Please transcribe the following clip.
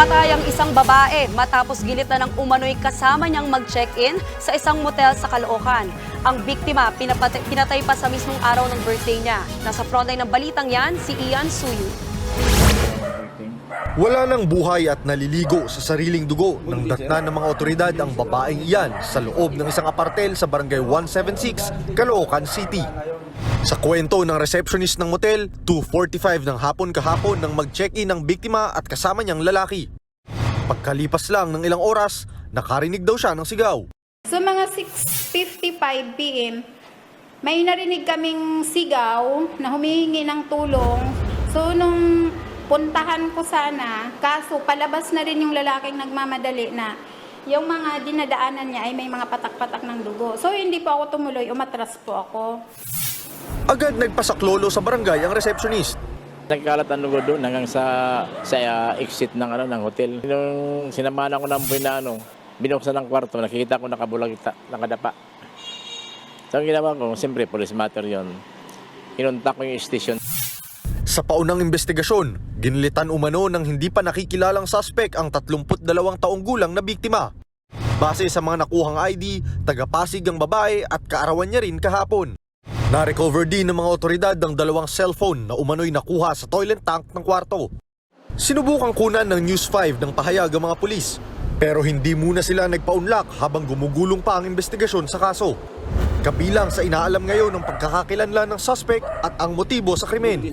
Patay ang isang babae matapos gilit na ng umano'y kasama niyang mag-check-in sa isang motel sa Caloocan. Ang biktima pinatay pa sa mismong araw ng birthday niya. Nasa frontline ng balitang yan, si Ian Suyu. Wala nang buhay at naliligo sa sariling dugo ng datna ng mga otoridad ang babaeng iyan sa loob ng isang apartel sa barangay 176, Caloocan City. Sa kwento ng receptionist ng motel, 2.45 ng hapon kahapon nang mag-check-in ang biktima at kasama niyang lalaki. Pagkalipas lang ng ilang oras, nakarinig daw siya ng sigaw. So mga 6.55 p.m., may narinig kaming sigaw na humihingi ng tulong. So nung puntahan ko sana, kaso palabas na rin yung lalaking nagmamadali na yung mga dinadaanan niya ay may mga patak-patak ng dugo. So hindi po ako tumuloy, umatras po ako. Agad nagpasaklolo sa barangay ang receptionist. Nagkalat ang lugo doon hanggang sa sa uh, exit ng ano ng hotel. Nung sinamahan ako ng na ano, binuksan ng kwarto, nakikita ko nakabulag nakadapa. So ang ginawa ko, siyempre police matter yon. Inuntak ko yung station. Sa paunang investigasyon, ginilitan umano ng hindi pa nakikilalang suspect ang 32 taong gulang na biktima. Base sa mga nakuhang ID, taga-Pasig ang babae at kaarawan niya rin kahapon. Na-recover din ng mga otoridad ang dalawang cellphone na umano'y nakuha sa toilet tank ng kwarto. Sinubukang kunan ng News 5 ng pahayag ang mga pulis, pero hindi muna sila nagpaunlak habang gumugulong pa ang investigasyon sa kaso. Kabilang sa inaalam ngayon ng pagkakakilanlan ng suspect at ang motibo sa krimen.